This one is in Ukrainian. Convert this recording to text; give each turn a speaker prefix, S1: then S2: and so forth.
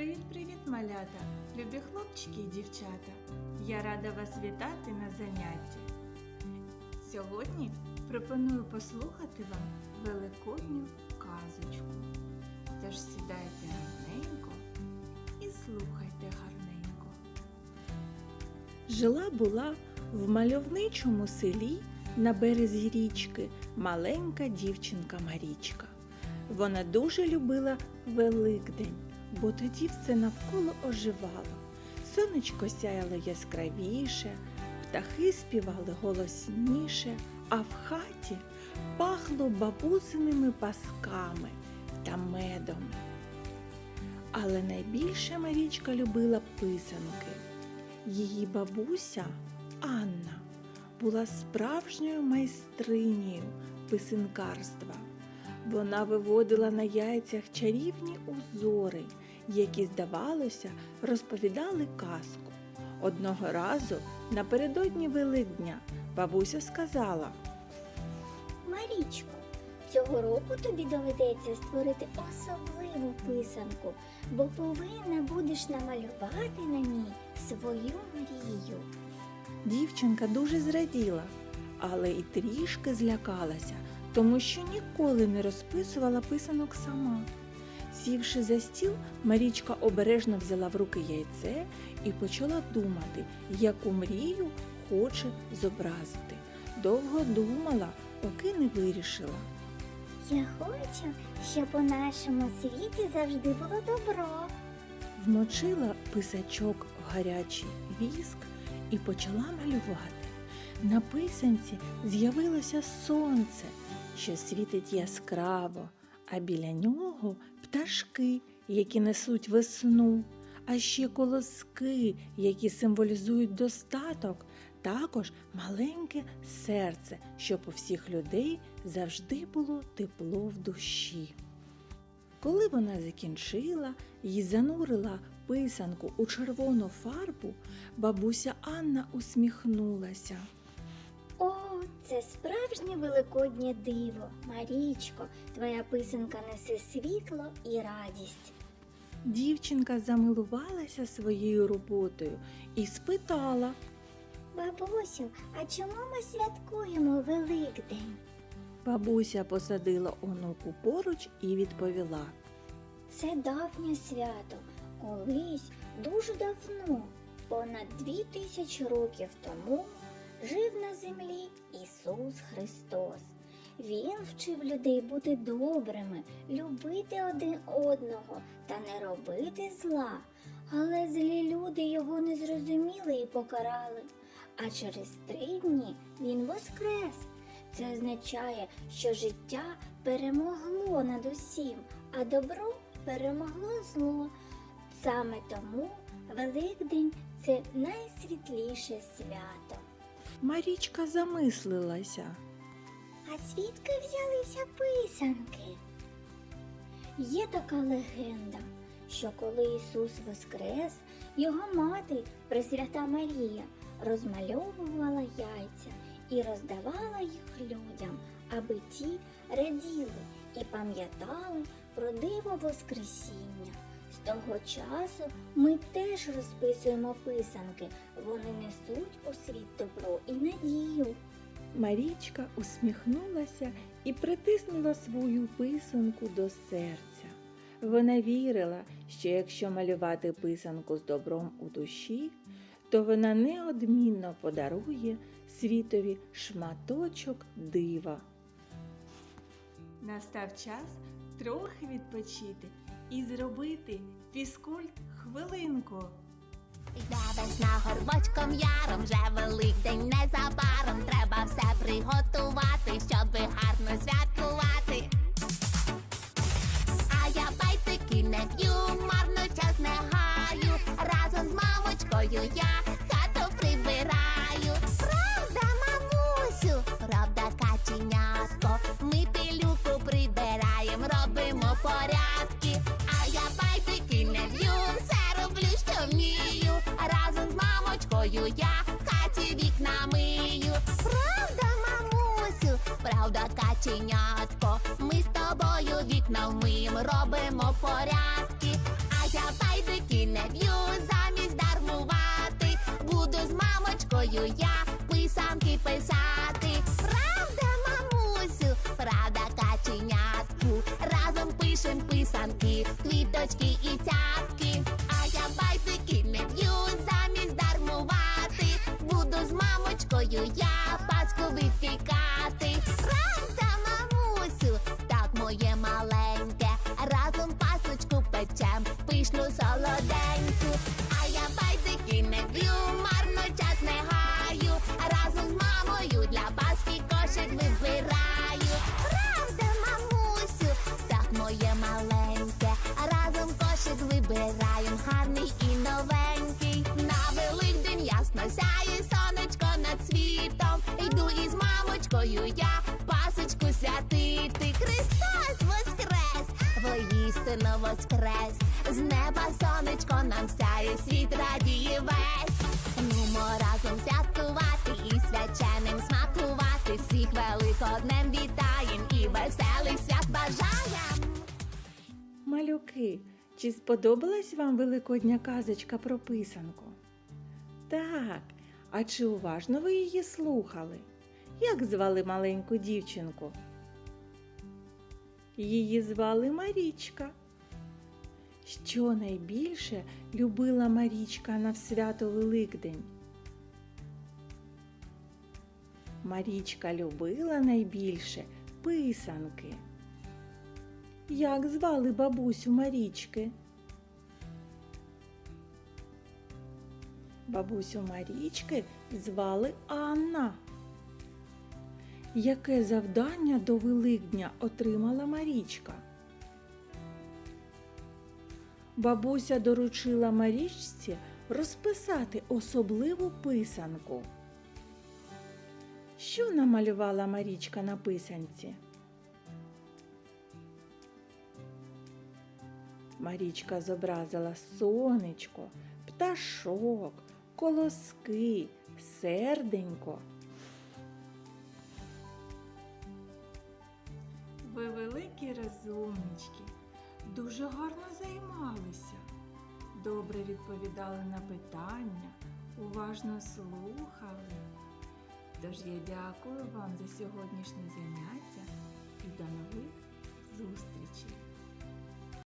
S1: Привіт-привіт, малята, любі хлопчики і дівчата. Я рада вас вітати на занятті. Сьогодні пропоную послухати вам великодню казочку. Тож сідайте гарненько і слухайте гарненько. Жила була в мальовничому селі на березі річки маленька дівчинка Марічка. Вона дуже любила Великдень, бо тоді все навколо оживало. Сонечко сяяло яскравіше, птахи співали голосніше, а в хаті пахло бабусиними пасками та медом. Але найбільше Марічка любила писанки. Її бабуся Анна була справжньою майстринею писанкарства. Вона виводила на яйцях чарівні узори, які, здавалося, розповідали казку. Одного разу напередодні Великдня бабуся сказала
S2: Марічко, цього року тобі доведеться створити особливу писанку, бо повинна будеш намалювати на ній свою мрію.
S1: Дівчинка дуже зраділа, але і трішки злякалася, тому що ніколи не розписувала писанок сама. Сівши за стіл, Марічка обережно взяла в руки яйце і почала думати, яку мрію хоче зобразити. Довго думала, поки не вирішила.
S2: Я хочу, щоб у нашому світі завжди було добро.
S1: Вмочила писачок в гарячий віск і почала малювати. На писанці з'явилося сонце, що світить яскраво, а біля нього пташки, які несуть весну, а ще колоски, які символізують достаток, також маленьке серце, щоб у всіх людей завжди було тепло в душі. Коли вона закінчила і занурила писанку у червону фарбу, бабуся Анна усміхнулася.
S2: Це справжнє великоднє диво. Марічко, твоя писанка несе світло і радість.
S1: Дівчинка замилувалася своєю роботою і спитала.
S2: Бабусю, а чому ми святкуємо Великдень?
S1: Бабуся посадила онуку поруч і відповіла.
S2: Це давнє свято. Колись дуже давно, понад дві тисячі років тому, жив на землі Ісус Христос. Він вчив людей бути добрими, любити один одного та не робити зла. Але злі люди його не зрозуміли і покарали. А через три дні він воскрес. Це означає, що життя перемогло над усім, а добро перемогло зло. Саме тому Великдень це найсвітліше свято.
S1: Марічка замислилася.
S2: А звідки взялися писанки? Є така легенда, що коли Ісус воскрес, його мати, Пресвята Марія, розмальовувала яйця і роздавала їх людям, аби ті раділи і пам'ятали про диво Воскресіння. Того часу ми теж розписуємо писанки, вони несуть у світ добро і надію.
S1: Марічка усміхнулася і притиснула свою писанку до серця. Вона вірила, що якщо малювати писанку з добром у душі, то вона неодмінно подарує світові шматочок дива. Настав час трохи відпочити і зробити фізкульт хвилинку.
S3: Йде весна горбочком яром, вже великдень незабаром. Треба все приготувати, щоб гарно святкувати. А я байтики не п'ю, марно час не гаю. Разом з мамочкою я мамочкою я в хаті вікна мию. Правда, мамусю, правда, каченятко. Ми з тобою вікна вмиєм, робимо порядки. А я байдики не б'ю, замість дармувати. Буду з мамочкою я писанки писати. Правда, мамусю, правда, каченятку. Разом пишем писанки, квіточки і цятки. Мамочкою я паску мамочкою я пасочку святити. Христос воскрес, воістину воскрес. З неба сонечко нам сяє, світ радіє весь. Нумо разом святкувати і свяченим смакувати. Всіх великоднем вітаєм і веселих свят бажаєм.
S1: Малюки, чи сподобалась вам великодня казочка про писанку? Так, а чи уважно ви її слухали? Як звали маленьку дівчинку? Її звали Марічка. Що найбільше любила Марічка на свято Великдень? Марічка любила найбільше писанки. Як звали бабусю Марічки? Бабусю Марічки звали Анна. Яке завдання до Великдня отримала Марічка? Бабуся доручила Марічці розписати особливу писанку. Що намалювала Марічка на писанці? Марічка зобразила сонечко, пташок, колоски, серденько. Розумнички, дуже гарно займалися, добре відповідали на питання, уважно слухали. Тож я дякую вам за сьогоднішнє заняття і до нових зустрічей!